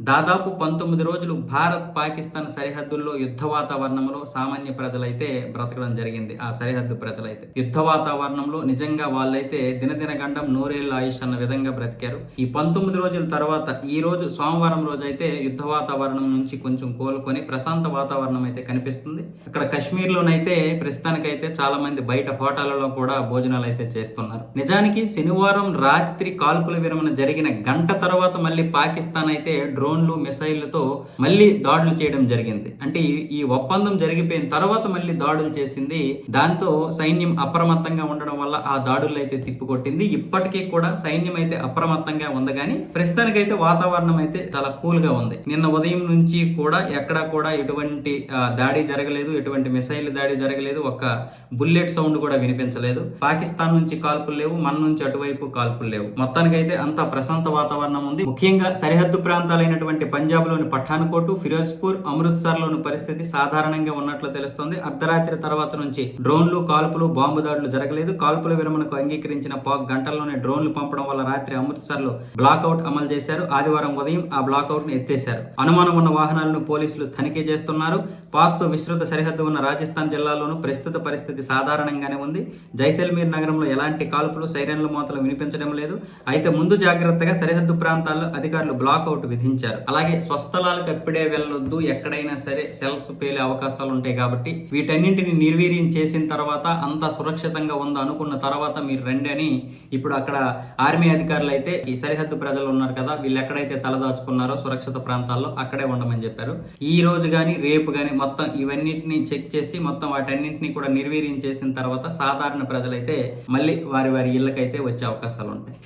దాదాపు పంతొమ్మిది రోజులు భారత్ పాకిస్తాన్ సరిహద్దుల్లో యుద్ధ వాతావరణంలో సామాన్య ప్రజలైతే బ్రతకడం జరిగింది. ఆ సరిహద్దు ప్రజలైతే యుద్ధ వాతావరణంలో నిజంగా వాళ్ళైతే దినదిన గండం నూరేళ్ళ ఆయుష్ అన్న విధంగా బ్రతికారు. ఈ పంతొమ్మిది రోజుల తర్వాత ఈ రోజు సోమవారం రోజు అయితే యుద్ధ వాతావరణం నుంచి కొంచెం కోలుకొని ప్రశాంత వాతావరణం అయితే కనిపిస్తుంది. ఇక్కడ కశ్మీర్లోనైతే ప్రస్తుతానికైతే చాలా మంది బయట హోటళ్ళలో కూడా భోజనాలు అయితే చేస్తున్నారు. నిజానికి శనివారం రాత్రి కాల్పుల విరమణ జరిగిన గంట తర్వాత మళ్ళీ పాకిస్తాన్ అయితే డ్రోన్లు మిసైళ్ళతో మళ్ళీ దాడులు చేయడం జరిగింది. అంటే ఈ- ఒప్పందం జరిగిపోయిన తర్వాత మళ్ళీ దాడులు చేసింది. దాంతో సైన్యం అప్రమత్తంగా ఉండడం వల్ల ఆ దాడులు అయితే తిప్పికొట్టింది. ఇప్పటికీ కూడా సైన్యం అయితే అప్రమత్తంగా ఉంది కానీ ప్రస్తుతానికైతే వాతావరణం అయితే చాలా కూల్గా ఉంది. నిన్న ఉదయం నుంచి కూడా ఎక్కడా కూడా ఎటువంటి దాడి జరగలేదు. ఎటువంటి మిసైల్ దాడి జరగలేదు. ఒక్క బుల్లెట్ సౌండ్ కూడా వినిపించలేదు. పాకిస్తాన్ నుంచి కాల్పులు లేవు. మన నుంచి అటువైపు కాల్పులు లేవు. మొత్తానికైతే అంత ప్రశాంత వాతావరణం ఉంది. ముఖ్యంగా సరిహద్దు ప్రాంతాలైన పంజాబ్లోని పఠాన్కోట్ ఫిరోజ్పూర్ అమృత్సర్లోని పరిస్థితి సాధారణంగా ఉన్నట్లు తెలుస్తోంది. అర్ధరాత్రి తర్వాత నుంచి డ్రోన్లు కాల్పులు బాంబు దాడులు జరగలేదు. కాల్పుల విరమణకు అంగీకరించిన పాక్ గంటల్లోనే డ్రోన్లు పంపడం వల్ల రాత్రి అమృత్సర్లో బ్లాక్అవుట్ అమలు చేశారు. ఆదివారం ఉదయం ఆ బ్లాక్అవుట్ను ఎత్తేశారు. అనుమానం ఉన్న వాహనాలను పోలీసులు తనిఖీ చేస్తున్నారు. పాక్తో విస్తృత సరిహద్దు ఉన్న రాజస్థాన్ జిల్లాలోనూ ప్రస్తుత పరిస్థితి సాధారణంగానే ఉంది. జైసల్మీర్ నగరంలో ఎలాంటి కాల్పులు సైరన్ల మోతలు వినిపించడం లేదు. అయితే ముందు జాగ్రత్తగా సరిహద్దు ప్రాంతాల్లో అధికారులు బ్లాక్అవుట్ విధించారు. అలాగే స్వస్థలాలకు ఎప్పుడే వెళ్ళొద్దు ఎక్కడైనా సరే సెల్స్ పేలే అవకాశాలు ఉంటాయి కాబట్టి వీటన్నింటిని నిర్వీర్యం చేసిన తర్వాత అంతా సురక్షితంగా ఉందో అనుకున్న తర్వాత మీరు రండి అని ఇప్పుడు అక్కడ ఆర్మీ అధికారులు అయితే ఈ సరిహద్దు ప్రజలు ఉన్నారు కదా వీళ్ళు ఎక్కడైతే తలదాచుకున్నారో సురక్షిత ప్రాంతాల్లో అక్కడే ఉండమని చెప్పారు. ఈ రోజు కానీ రేపు కానీ మొత్తం ఇవన్నిటిని చెక్ చేసి మొత్తం వాటన్నింటినీ కూడా నిర్వీర్యం చేసిన తర్వాత సాధారణ ప్రజలైతే మళ్ళీ వారి వారి ఇళ్ళకైతే వచ్చే అవకాశాలు ఉంటాయి.